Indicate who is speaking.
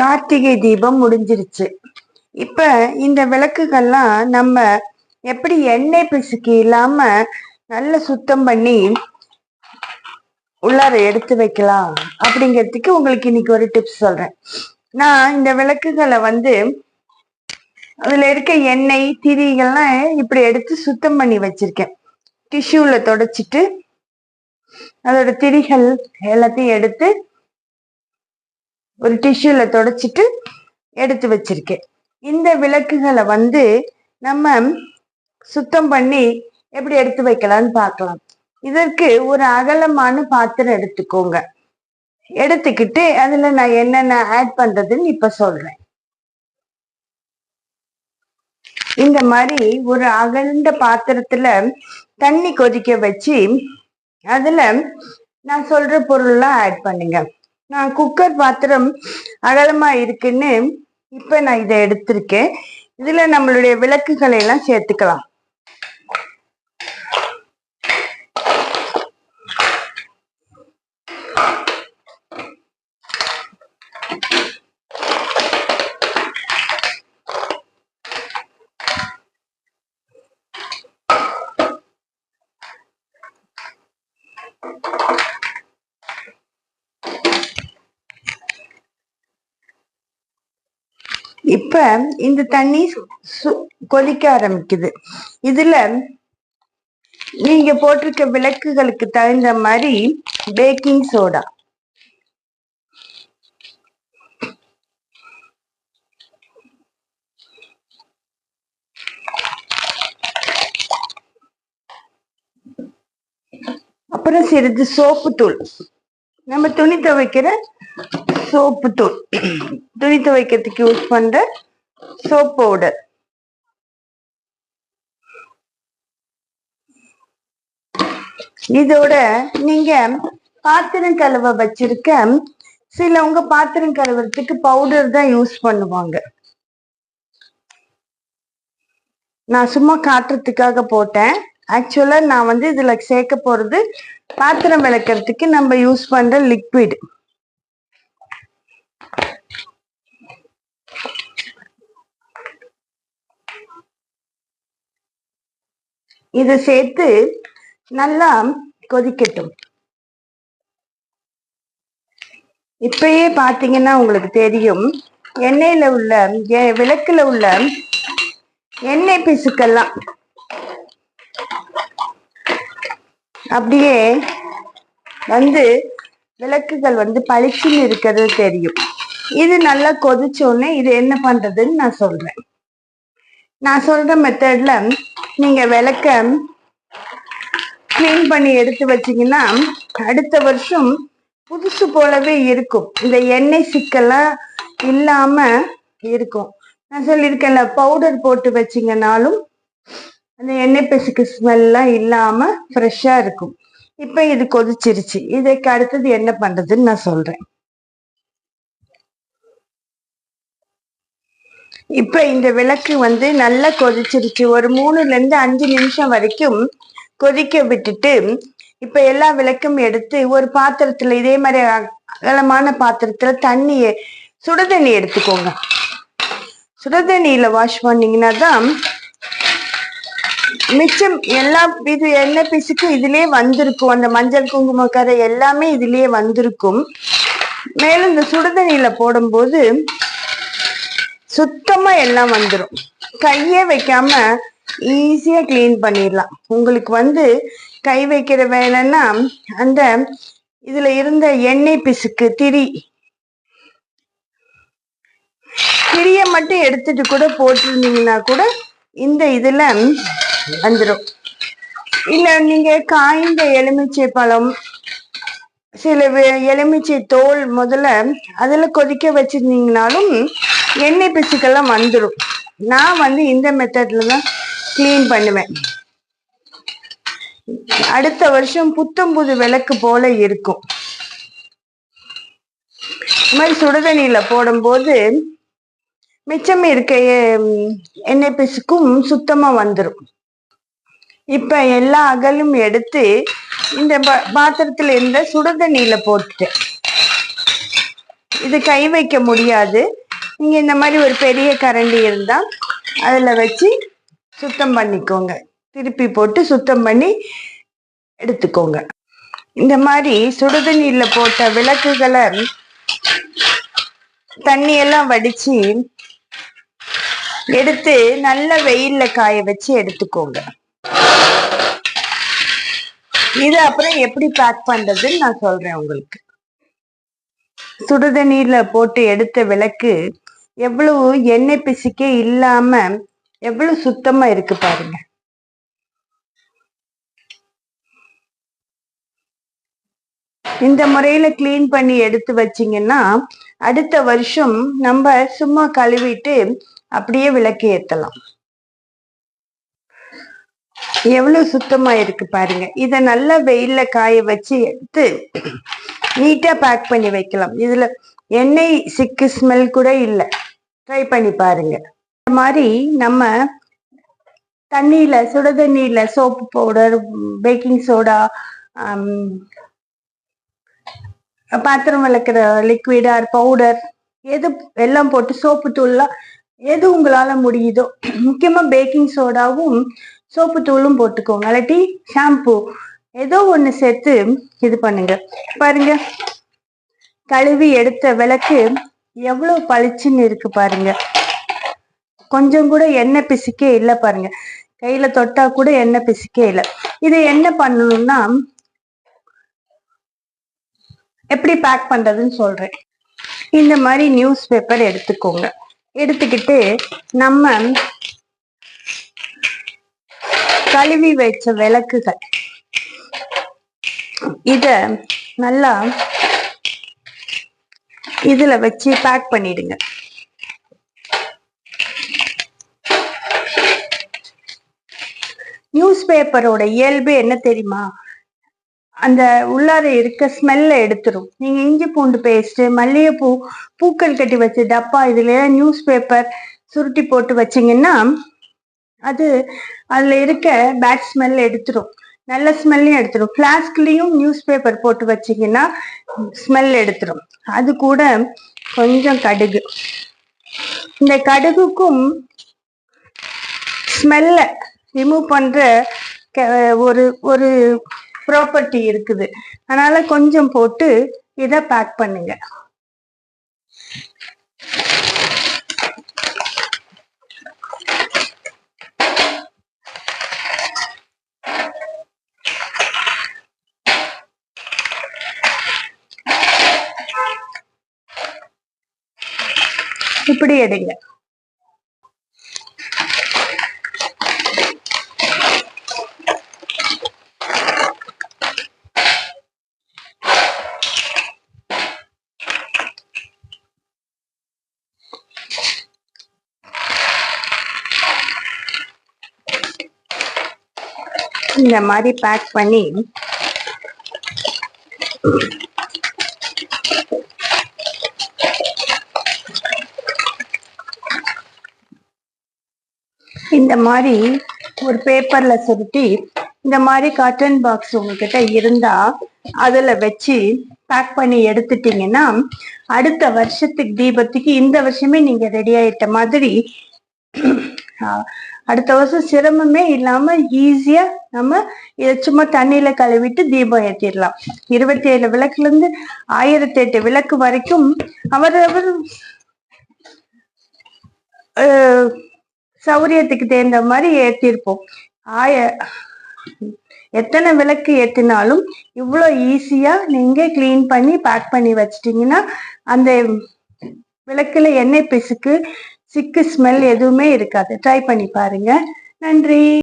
Speaker 1: கார்த்திகை தீபம் முடிஞ்சிருச்சு. இப்ப இந்த விளக்குகள்லாம் நம்ம எப்படி எண்ணெய் பிசுக்கு இல்லாம நல்ல சுத்தம் பண்ணி உள்ளார எடுத்து வைக்கலாம் அப்படிங்கிறதுக்கு உங்களுக்கு இன்னைக்கு ஒரு டிப்ஸ் சொல்றேன். நான் இந்த விளக்குகளை வந்து அதுல இருக்க எண்ணெய் திரிகள்லாம் இப்படி எடுத்து சுத்தம் பண்ணி வச்சிருக்கேன். டிஷ்யூல தொடச்சிட்டு அதோட திரிகள் எல்லாத்தையும் எடுத்து ஒரு டிஷ்யூல தொடச்சிட்டு எடுத்து வச்சிருக்கேன். இந்த விளக்குகளை வந்து நம்ம சுத்தம் பண்ணி எப்படி எடுத்து வைக்கலாம்னு பார்க்கலாம். இதற்கு ஒரு அகலமான பாத்திரம் எடுத்துக்கோங்க. எடுத்துக்கிட்டு அதுல நான் என்னென்ன ஆட் பண்றதுன்னு இப்ப சொல்றேன். இந்த மாதிரி ஒரு அகழ்ந்த பாத்திரத்துல தண்ணி கொதிக்க வச்சு அதுல நான் சொல்ற பொருள்லாம் ஆட் பண்ணுங்க. நான் குக்கர் பாத்திரம் அகலமா இருக்குன்னு இப்ப நான் இதை எடுத்திருக்கேன். இதுல நம்மளுடைய விளக்குகளை எல்லாம் சேர்த்துக்கலாம். இப்ப இந்த தண்ணி சு- கொதிக்க ஆரம்பிக்குது. இதுல நீங்க போட்டிருக்க விளக்குகளுக்கு தகுந்த மாதிரி பேக்கிங் சோடா அப்புறம் சிறிது சோப்பு தூள். நம்ம துணி துவைக்கிற சோப்பு தூள். துணி துவைக்கிறதுக்கு யூஸ் பண்ற சோப் பவுடர் இதோட நீங்க பாத்திரம் கழுவ வச்சிருக்க சிலவங்க பாத்திரம் கழுவுறதுக்கு பவுடர் தான் யூஸ் பண்ணுவாங்க. நான் சும்மா காட்டுறதுக்காக போட்டேன். ஆக்சுவலா நான் வந்து இதுல சேர்க்க போறது பாத்திரம் விளக்கிறதுக்கு நம்ம யூஸ் பண்ற லிக்விட் இது சேர்த்து நல்லா கொதிக்கட்டும். இப்பயே பாத்தீங்கன்னா உங்களுக்கு தெரியும். எண்ணெயில உள்ள விளக்குல உள்ள எண்ணெய் பிசுக்கெல்லாம் அப்படியே வந்து விளக்குகள் வந்து பளிச்சுன்னு இருக்கிறது தெரியும். இது நல்லா கொதிச்ச உடனே இது என்ன பண்றதுன்னு நான் சொல்றேன். நான் சொல்ற மெத்தட்ல நீங்க விளக்க கிளீன் பண்ணி எடுத்து வச்சீங்கன்னா அடுத்த வருஷம் புதுசு போலவே இருக்கும். இந்த எண்ணெய் சிக்கெல்லாம் இல்லாம இருக்கும். நான் சொல்லியிருக்கேன்ல பவுடர் போட்டு வச்சீங்கனாலும் அந்த எண்ணெய் பிசுக்கு ஸ்மெல்லாம் இல்லாம ஃப்ரெஷ்ஷா இருக்கும். இப்ப இது கொதிச்சிருச்சு. இதுக்கு அடுத்தது என்ன பண்றதுன்னு நான் சொல்றேன். இப்ப இந்த விளக்கு வந்து நல்லா கொதிச்சிருச்சு. ஒரு மூணுல இருந்து அஞ்சு நிமிஷம் வரைக்கும் கொதிக்க விட்டுட்டு இப்ப எல்லா விளக்கும் எடுத்து ஒரு பாத்திரத்துல இதே மாதிரி அகலமான பாத்திரத்துல தண்ணியை சுடுதண்ணி எடுத்துக்கோங்க. சுடுதண்ணியில வாஷ் பண்ணீங்கன்னா தான் மிச்சம் எல்லா இது எண்ணெய் பிசுக்கும் இதுலயே வந்திருக்கும். அந்த மஞ்சள் குங்குமக்கரை எல்லாமே இதுலயே வந்திருக்கும். மேலும் இந்த சுடுதண்ணியில போடும்போது சுத்தமா எல்லாம் வந்துடும் கையே வைக்காம ஈஸியா கிளீன் பண்ணிடலாம். உங்களுக்கு வந்து கை வைக்கிற வேலைன்னா அந்த இதுல இருந்த எண்ணெய் பிசுக்கு திரி. திரிய மட்டும் எடுத்துட்டு கூட போட்டிருந்தீங்கன்னா கூட இந்த இதுல வந்துடும் இல்ல நீங்க காய்ந்த எலுமிச்சை பழம் சில எலுமிச்சை தோல் முதல்ல அதுல கொதிக்க வச்சிருந்தீங்கனாலும் எண்ணெய் பிசுக்கெல்லாம் வந்துடும் நான் வந்து இந்த மெத்தட்ல தான் க்ளீன் பண்ணுவேன். அடுத்த வருஷம் புத்தம் புது விளக்கு போல இருக்கும். இந்த மாதிரி சுடுதண்ணியில போடும்போது மிச்சம் இருக்க எண்ணெய் பிசுக்கும் சுத்தமா வந்துடும் இப்ப எல்லா அகலும் எடுத்து இந்த பா- பாத்திரத்துல இருந்த சுடுதண்ணியில போட்டுட்டேன். இது கை வைக்க முடியாது. நீங்கள் இந்த மாதிரி ஒரு பெரிய கரண்டி இருந்தா அதுல வச்சு சுத்தம் பண்ணிக்கோங்க. திருப்பி போட்டு சுத்தம் பண்ணி எடுத்துக்கோங்க. இந்த மாதிரி சுடுதண்ணீரில் போட்ட விளக்குகளை தண்ணி எல்லாம் வடிச்சு எடுத்து நல்ல வெயில்ல காய வச்சு எடுத்துக்கோங்க. இது அப்புறம் எப்படி பேக் பண்றதுன்னு நான் சொல்றேன் உங்களுக்கு. சுடுதண்ணீரில் போட்டு எடுத்த விளக்கு எவ்வளவு எண்ணெய் பிசுக்கே இல்லாம எவ்வளவு சுத்தமா இருக்கு பாருங்க. இந்த முறையில கிளீன் பண்ணி எடுத்து வச்சீங்கன்னா அடுத்த வருஷம் நம்ம சும்மா கழுவிட்டு அப்படியே விளக்கு ஏத்தலாம். எவ்வளவு சுத்தமா இருக்கு பாருங்க. இத நல்லா வெயில்ல காய வச்சு எடுத்து நீட்டா பேக் பண்ணி வைக்கலாம். இதுல எண்ணெய் சிக்கு ஸ்மெல் கூட இல்லை. ட்ரை பண்ணி பாருங்க. இந்த மாதிரி நம்ம தண்ணியில சுட தண்ணியில சோப்பு பவுடர் பேக்கிங் சோடா பாத்திரம் விளக்குற லிக்விட் ஆர் பவுடர் எது எல்லாம் போட்டு சோப்பு தூள்லாம் எது உங்களால முடியுதோ முக்கியமா பேக்கிங் சோடாவும் சோப்பு தூளும் போட்டுக்கோங்க. இல்லாட்டி ஷாம்பு ஏதோ ஒன்று சேர்த்து இது பண்ணுங்க. பாருங்க. கழுவி எடுத்த விளக்கு எவ்வளவு பளிச்சுன்னு இருக்கு பாருங்க. கொஞ்சம் கூட எண்ணெய் பிசுக்கே இல்லை பாருங்க. கையில தொட்டா கூட எண்ணெய் பிசுக்கே இல்லை. இது என்ன பண்ணணும்னா எப்படி பேக் பண்றதுன்னு சொல்றேன். இந்த மாதிரி நியூஸ் பேப்பர் எடுத்துக்கோங்க. எடுத்துக்கிட்டு நம்ம கழுவி வச்ச விளக்குகள். இத நல்லா இதுல வச்சு பேக் பண்ணிடுங்க. நியூஸ் பேப்பரோட இயல்பு என்ன தெரியுமா? அந்த உள்ளார இருக்க ஸ்மெல்ல எடுத்துரும். நீங்க இஞ்சி பூண்டு பேஸ்ட் மல்லிகைப்பூ பூக்கள் கட்டி வச்ச டப்பா இதுல நியூஸ் பேப்பர் சுருட்டி போட்டு வச்சிங்கன்னா அது அதுல இருக்க பேட் ஸ்மெல் எடுத்துரும். நல்ல ஸ்மெல்லையும் எடுத்துரும். ஃப்ளாஸ்க்லயும் நியூஸ் பேப்பர் போட்டு வச்சீங்கன்னா ஸ்மெல் எடுத்துரும். அது கூட கொஞ்சம் கடுகு. இந்த கடுகுக்கும் ஸ்மெல்ல ரிமூவ் பண்ற க- ஒரு ஒரு ப்ராப்பர்ட்டி இருக்குது. அதனால கொஞ்சம் போட்டு இதை பேக் பண்ணுங்க. இப்படி எடுங்க. இந்த மாதிரி பேக் பண்ணி இந்த மாதிரி ஒரு பேப்பர்ல சுருட்டி இந்த மாதிரி காட்டன் பாக்ஸ் உங்ககிட்ட இருந்தா அதுல வச்சு பேக் பண்ணி எடுத்துட்டீங்கன்னா அடுத்த வருஷத்துக்கு தீபத்துக்கு இந்த வருஷமே நீங்க ரெடி ஆயிட்ட மாதிரி ஆஹ், அடுத்த வருஷம் சிரமமே இல்லாம ஈஸியா நம்ம இதை சும்மா தண்ணியில கழுவிட்டு தீபம் ஏற்றிடலாம் இருபத்தி ஏழு விளக்குல இருந்து ஆயிரத்தி எட்டு விளக்கு வரைக்கும் அவரவர் ஆஹ், சௌரியத்துக்கு தேர்ந்த மாதிரி ஏற்றிருப்போம் ஆய எத்தனை விளக்கு ஏற்றினாலும் இவ்வளோ ஈஸியாக நீங்கள் க்ளீன் பண்ணி பேக் பண்ணி வச்சிட்டிங்கன்னா அந்த விளக்கில் எண்ணெய் பிசுக்கு சிக்கு ஸ்மெல் எதுவுமே இருக்காது. ட்ரை பண்ணி பாருங்கள் நன்றி.